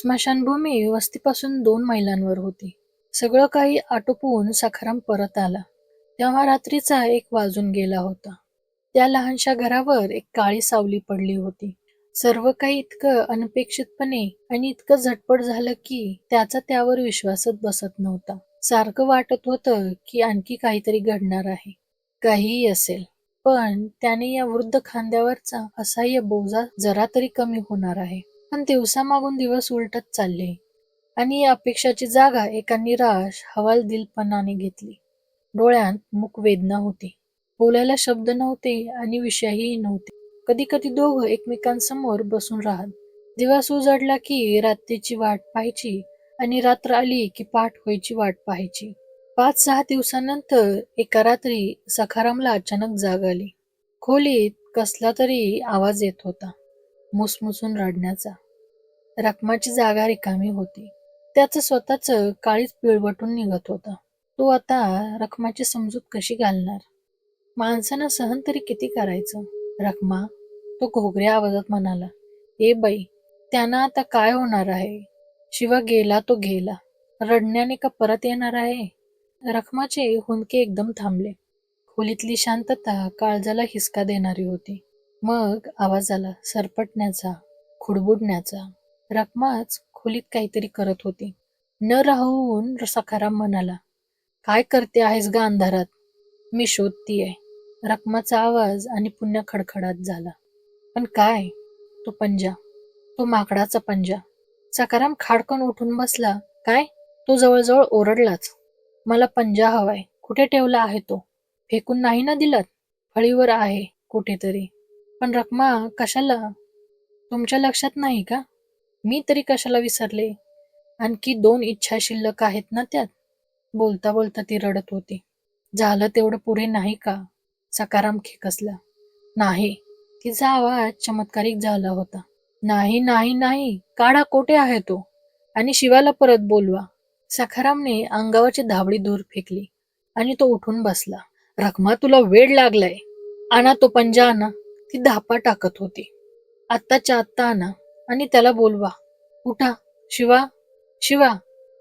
स्मशानभूमी वस्तीपासून दोन मैलांवर होती. सगळं काही आटोपून सखाराम परत आला. तेव्हा रात्रीचा एक वाजून गेला होता. त्या लहानशा घरावर एक काळी सावली पडली होती. सर्व काही इतकं अनपेक्षितपणे आणि इतकं झटपट झालं की त्याचा त्यावर विश्वासच बसत नव्हता. सारखं वाटत होतं की आणखी काहीतरी घडणार आहे. काहीही असेल. पण त्याने या वृद्ध खांद्यावरचा असह्य बोजा जरा तरी कमी होणार आहे. पण दिवसामागून दिवस उलटत चालले. आणि या अपेक्षाची जागा एका निराश हवालदिलपणाने घेतली. डोळ्यांत मुख वेदना होती. बोलायला शब्द नव्हते आणि विषयही नव्हते. कधी कधी दोघं एकमेकांसमोर बसून राहत. दिवस उजडला की रात्रीची वाट पाहायची आणि रात्र आली की पाठ व्हायची वाट पाहायची. पाच सहा दिवसानंतर एका रात्री सखारामला अचानक जाग आली. खोलीत कसला तरी आवाज येत होता. मुसमुसून रडण्याचा. रकमाची जागा रिकामी होती. त्याचं स्वतःच काळीच पिळवटून निघत होता. तो आता रकमाची समजूत कशी घालणार? माणसानं सहन तरी किती करायचं? रकमा तो घोगऱ्या आवाजात म्हणाला ए बाई त्यांना आता काय होणार आहे? शिवा गेला तो गेला. रडण्याने का परत येणार आहे? रखमाचे हुंदके एकदम थांबले. खोलीतली शांतता काळजाला हिसका देणारी होती. मग आवाज आला सरपटण्याचा खुडबुडण्याचा. रखमाच खोलीत काहीतरी करत होती. न राहून सखाराम म्हणाला काय करते आहेस गा अंधारात? मी शोधतीये. रखमाचा आवाज आणि पुन्हा खडखडात झाला पण काय? तो पंजा तो माकडाचा पंजा. सकाराम खाडकन उठून बसला काय? तो जवळजवळ ओरडलाच. मला पंजा हवाय. कुठे ठेवला आहे तो? फेकून नाही ना दिलात? फळीवर आहे कुठेतरी. पण रखमा कशाला? तुमच्या लक्षात नाही का? मी तरी कशाला विसरले? आणखी दोन इच्छा शिल्लक आहेत ना त्यात? बोलता बोलता ती रडत होती. झालं तेवढं पुरे नाही का? सकाराम खेकसला. नाही. तिचा आवाज चमत्कारिक झाला होता. नाही नाही नाही. काढा कोठे आहे तो? आणि शिवाला परत बोलवा. सखारामने अंगावरची धावडी दूर फेकली आणि तो उठून बसला. रखमा तुला वेळ लागलाय. आणा तो पंजा आणा. ती धापा टाकत होती. आत्ताच्या आत्ता आणा. आणि त्याला बोलवा. उठा. शिवा. शिवा.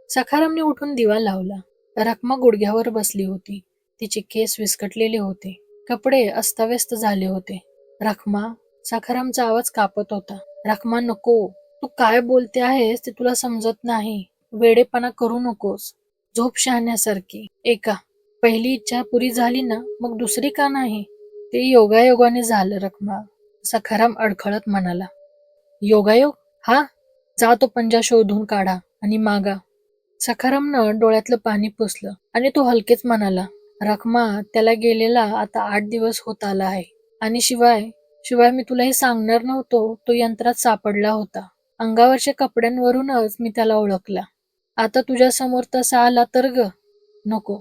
सखारामने उठून दिवा लावला. रखमा गुडघ्यावर बसली होती. तिचे केस विस्कटलेले होते. कपडे अस्ताव्यस्त झाले होते. रखमा सखारामचा आवाज कापत होता. रखमा नको. तू काय बोलते आहेस ते तुला समजत नाही. वेडेपणा करू नकोस. झोप शहाण्यासारखी. एका. पहिली इच्छा पुरी झाली ना मग दुसरी का नाही? ते योगायोगाने झालं रखमा. सखाराम अडखळत म्हणाला. योगायोग हा? जा तो पंजा शोधून काढा आणि मागा. सखारामनं डोळ्यातलं पाणी पुसलं आणि तो हलकेच म्हणाला रखमा त्याला गेलेला आता आठ दिवस होत आला आहे. आणि शिवाय शिवाय मी तुला हे सांगणार नव्हतो तो यंत्रात सापडला होता. अंगावरच्या कपड्यांवरूनच मी त्याला ओळखला. आता तुझ्या समोर तसा आला तर ग. नको.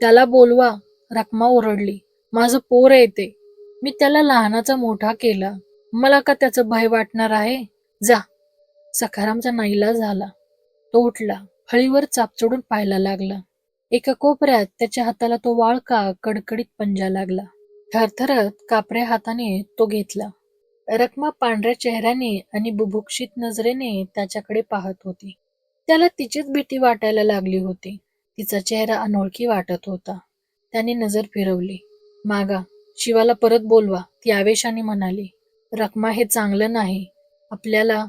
त्याला बोलवा. रखमा ओरडली माझं पोर येते मी त्याला लहानाचा मोठा केला. मला का त्याचं भय वाटणार आहे? जा. सखारामचा नाईला झाला. तो उठला. फळीवर चापचडून पाहायला लागला. एका कोपऱ्यात त्याच्या हाताला तो वाळका कडकडीत पंजा लागला. थरथरत कापऱ्या हाताने तो घेतला. रकमा पांढऱ्या चेहऱ्याने आणि बुभुक्षित नजरेने त्याच्याकडे पाहत होती. त्याला तिचीच भीती वाटायला लागली होती. तिचा चेहरा अनोळखी वाटत होता. त्याने नजर फिरवली. मागा शिवाला परत बोलवा ती आवेशाने म्हणाली. रखमा हे चांगलं नाही. आपल्याला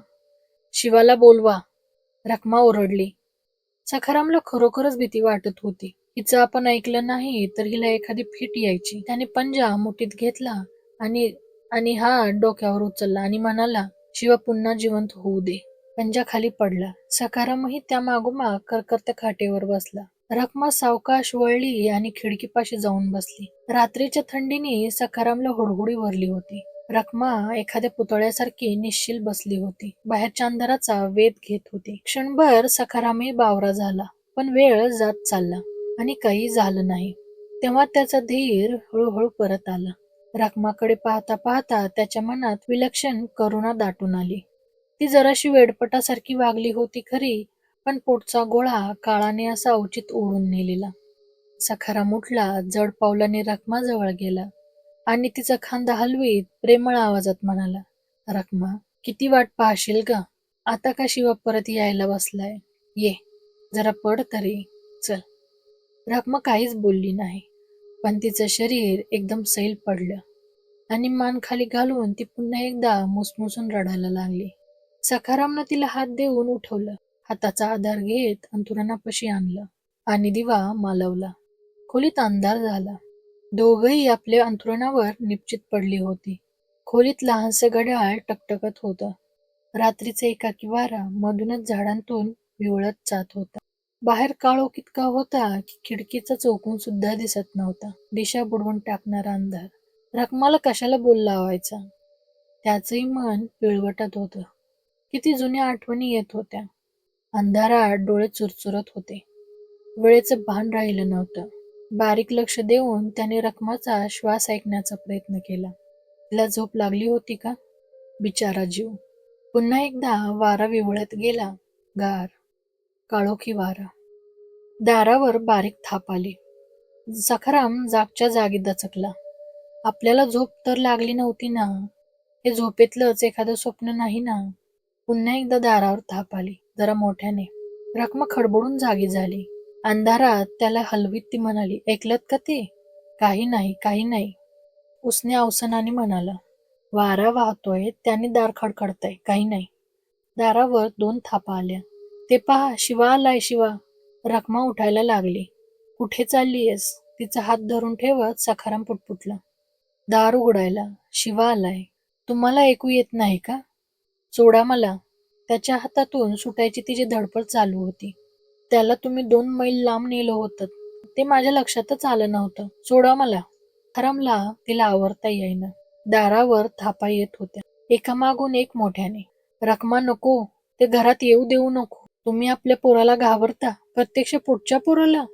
शिवाला बोलवा. रखमा ओरडली. सखारामला खरोखरच भीती वाटत होती. हिचं आपण ऐकलं नाही तर हिला एखादी फिट यायची. त्याने पंजा मुठीत घेतला आणि आणि हा डोक्यावर उचलला आणि म्हणाला शिवा पुन्हा जिवंत होऊ दे. पंजा खाली पडला. सखारामही त्या मागोमाग करकरत्या खाटेवर बसला. रखमा सावकाश वळली आणि खिडकीपाशी जाऊन बसली. रात्रीच्या थंडीने सखारामला हुडहुडी भरली होती. रखमा एखाद्या पुतळ्यासारखी निश्चिल बसली होती. बाहेरच्या अंधाराचा वेध घेत होती. क्षणभर सखारामही बावरा झाला पण वेळ जात चालला आणि काही झालं नाही. तेव्हा त्याचा धीर हळूहळू परत आला. रखमाकडे पाहता पाहता त्याच्या मनात विलक्षण करुणा दाटून आली. ती जराशी वेडपटासारखी वागली होती खरी पण पोटचा गोळा काळाने असा अवचित ओढून नेलेला. सखाराम उठला जड पावलाने रखमाजवळ गेला. आणि तिचा खांदा हलवीत प्रेमळ आवाजात म्हणाला रखमा किती वाट पाहशील का आता का शिवा परत यायला बसलाय? ये जरा पड तरी. चल. रखमा काहीच बोलली नाही पण तिचं शरीर एकदम सैल पडलं आणि मान खाली घालून ती पुन्हा एकदा मुसमुसून रडायला लागली. सखारामनं तिला हात देऊन उठवलं हाताचा आधार घेत अंथुरणापाशी आणलं आणि दिवा मालवला. खोलीत अंधार झाला. दोघंही आपल्या अंथरुणावर निपचित पडली होती. खोलीत लहानसं घड्याळ टकटकत होतं. रात्रीचा एकाकी वारा मधूनच झाडांतून विवळत जात होता. बाहेर काळोख इतका होता की खिडकीचा चौकून सुद्धा दिसत नव्हता. दिशा बुडवून टाकणारा अंधार. रकमाला कशाला बोल लावायचा? त्याचंही मन पिळवटत होतं. किती जुन्या आठवणी येत होत्या. अंधारात डोळे चुरचुरत होते. वेळेचं भान राहिलं नव्हतं. बारीक लक्ष देऊन त्याने रखमाचा श्वास ऐकण्याचा प्रयत्न केला. तिला झोप लागली होती का? बिचारा जीव. पुन्हा एकदा वारा विवळत गेला. गार काळोखी वारा. दारावर बारीक थाप आली. सखराम जागच्या जागी दचकला. आपल्याला झोप तर लागली नव्हती ना? हे झोपेतलंच एखादं स्वप्न नाही ना? पुन्हा एकदा दारावर थाप आली जरा मोठ्याने. रकमा खडबडून जागी झाली. अंधारात त्याला हलवीत ती म्हणाली ऐकलत का ते? काही नाही काही नाही. उसने अवसनाने म्हणाला वारा वाहतोय त्याने दार खडखडतय काही नाही. दारावर दोन थापा आल्या. ते पहा शिवा आलाय शिवा. रखमा उठायला लागली. कुठे चाललीयस? तिचा हात धरून ठेवत सखाराम पुटपुटला. दार उघडायला शिवा आलाय. तुम्हाला ऐकू येत नाही का? सोडा मला. त्याच्या हातातून सुटायची तिची धडपड चालू होती. त्याला तुम्ही दोन मैल लांब नेलं होतं. ते माझ्या लक्षातच आलं नव्हतं. सोडा मला. खरामला तिला आवरता येईना. दारावर थापा येत होत्या. एकामागून एक मोठ्याने. रखमा नको. ते घरात येऊ देऊ नको. तुम्ही आपल्या पोराला घाबरता. प्रत्यक्ष पुढच्या पोराला.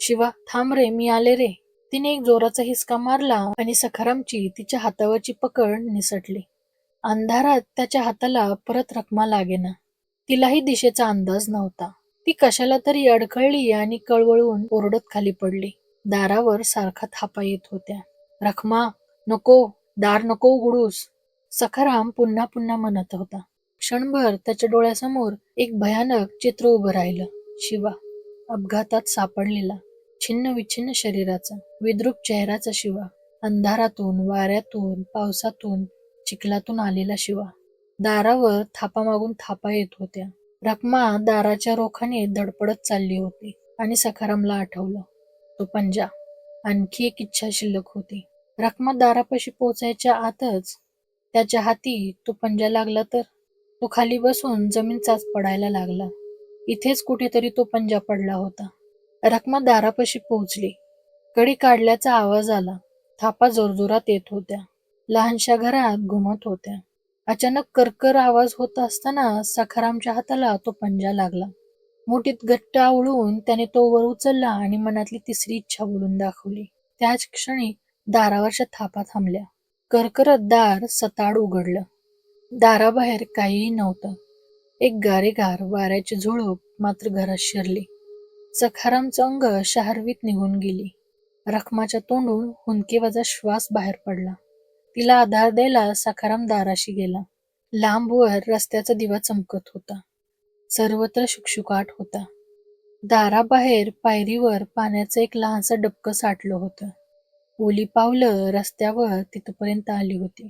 शिवा थांब रे मी आले रे. तिने एक जोराचा हिसका मारला आणि सखारामची तिच्या हातावरची पकड निसटली. अंधारात त्याच्या हाताला परत रखमा लागेना. तिलाही दिशेचा अंदाज नव्हता. ती कशाला तरी अडखळली आणि कळवळून ओरडत खाली पडली. दारावर सारखा थापा येत होत्या. रखमा नको दार नको उघडूस. सखाराम पुन्हा पुन्हा म्हणत होता. क्षणभर त्याच्या डोळ्यासमोर एक भयानक चित्र उभं राहिलं. शिवा अपघातात सापडलेला छिन्न विच्छिन्न शरीराचा विद्रुप चेहऱ्याचा शिवा अंधारातून वाऱ्यातून पावसातून चिखलातून आलेला शिवा. दारावर थापा मागून थापा येत होत्या. रखमा दाराच्या रोखाने धडपडत चालली होती आणि सखारामला आठवलं. तो पंजा. आणखी एक इच्छा शिल्लक होती. रखमा दारापाशी पोचायच्या आतच त्याच्या हाती तो पंजा लागला तर? तो खाली बसून जमीन चाच पडायला लागला. इथेच कुठेतरी तो पंजा पडला होता. रखमा दारापाशी पोहोचली. कडी काढल्याचा आवाज आला. थापा जोरजोरात येत होत्या. लहानशा घरात घुमत होत्या. अचानक करकर आवाज होत असताना सखारामच्या हाताला तो पंजा लागला. मोठीत घट्ट आवळून त्याने तो वर उचलला आणि मनातली तिसरी इच्छा बोलून दाखवली. त्याच क्षणी दारावरच्या थापा थांबल्या. करकरत दार सताड उघडलं. दाराबाहेर काहीही नव्हतं. एक गारेगार वाऱ्याची झुळूप मात्र घरात शिरली. सखारामचं अंग शहरवीत निघून गेली. रखमाच्या तोंडून हुंदकेवाजा श्वास बाहेर पडला. तिला आधार द्यायला सखाराम दाराशी गेला. लांबवर रस्त्याचा दिवा चमकत होता. सर्वत्र शुकशुकाट होता. दाराबाहेर पायरीवर पाण्याचं एक लहानसं डबकं साठलं होतं. ओली पावलं रस्त्यावर तिथपर्यंत आली होती.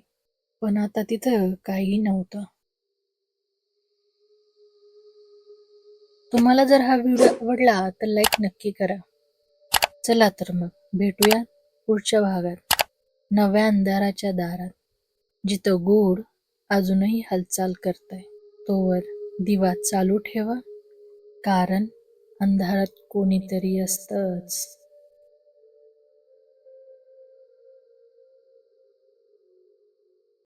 पण आता तिथं काही नव्हतं. तुम्हाला जर हा व्हिडिओ आवडला तर लाईक नक्की करा. चला तर मग भेटूया पुढच्या भागात. नव्या अंधाराच्या दारात जिथं गोड अजूनही हालचाल करताय. तोवर दिवा चालू ठेवा कारण अंधारात कोणीतरी असतंच.